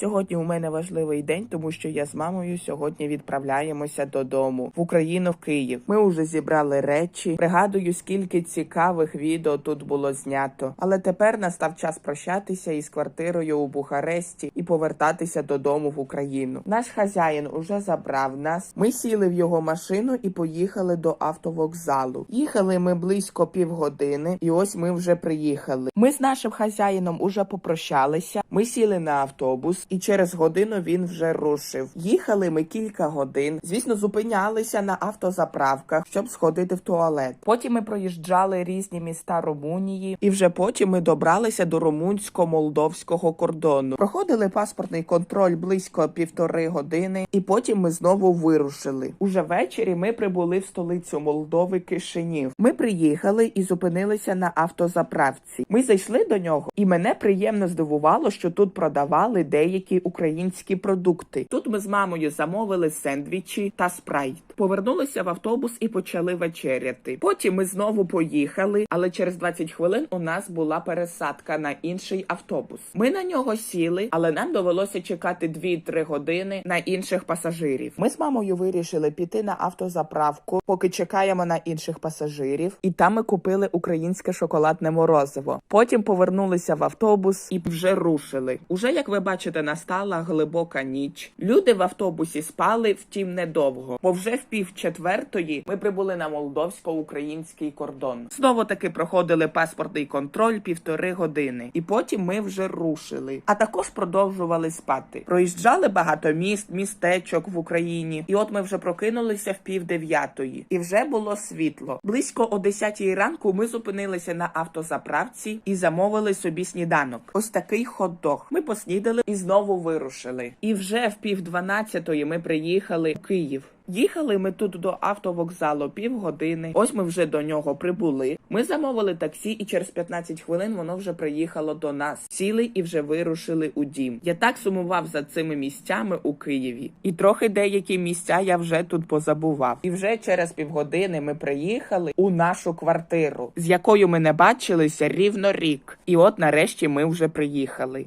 Сьогодні у мене важливий день, тому що я з мамою сьогодні відправляємося додому в Україну в Київ. Ми вже зібрали речі. Пригадую, скільки цікавих відео тут було знято. Але тепер настав час прощатися із квартирою у Бухаресті і повертатися додому в Україну. Наш хазяїн уже забрав нас. Ми сіли в його машину і поїхали до автовокзалу. Їхали ми близько півгодини, і ось ми вже приїхали. Ми з нашим хазяїном уже попрощалися. Ми сіли на автобус, і через годину він вже рушив. Їхали ми кілька годин. Звісно, зупинялися на автозаправках, щоб сходити в туалет. Потім ми проїжджали різні міста Румунії, і вже потім ми добралися до румунсько-молдовського кордону. Проходили паспортний контроль близько півтори години, і потім ми знову вирушили. Уже ввечері ми прибули в столицю Молдови Кишинів. Ми приїхали і зупинилися на автозаправці. Ми зайшли до нього, і мене приємно здивувало, що тут продавали деякі українські продукти. Тут ми з мамою замовили сендвічі та спрайт. Повернулися в автобус і почали вечеряти. Потім ми знову поїхали, але через 20 хвилин у нас була пересадка на інший автобус. Ми на нього сіли, але нам довелося чекати 2-3 години на інших пасажирів. Ми з мамою вирішили піти на автозаправку, поки чекаємо на інших пасажирів, і там ми купили українське шоколадне морозиво. Потім повернулися в автобус і вже рушили. Уже як ви бачите, настала глибока ніч. Люди в автобусі спали, втім недовго, бо вже в пів четвертої ми прибули на молдовсько-український кордон. Знову таки проходили паспортний контроль півтори години, і потім ми вже рушили. А також продовжували спати. Проїжджали багато міст, містечок в Україні, і от ми вже прокинулися в пів дев'ятої, і вже було світло. Близько о 10 ранку ми зупинилися на автозаправці і замовили собі сніданок. Ось такий хот-дог. Ми поснідали і знову вирушили. І вже в пів дванадцятої ми приїхали в Київ. Їхали ми тут до автовокзалу півгодини. Ось ми вже до нього прибули. Ми замовили таксі, і через 15 хвилин воно вже приїхало до нас. Сіли і вже вирушили у дім. Я так сумував за цими місцями у Києві, і трохи деякі місця я вже тут позабував. І вже через півгодини ми приїхали у нашу квартиру, з якою ми не бачилися рівно рік. І от нарешті ми вже приїхали.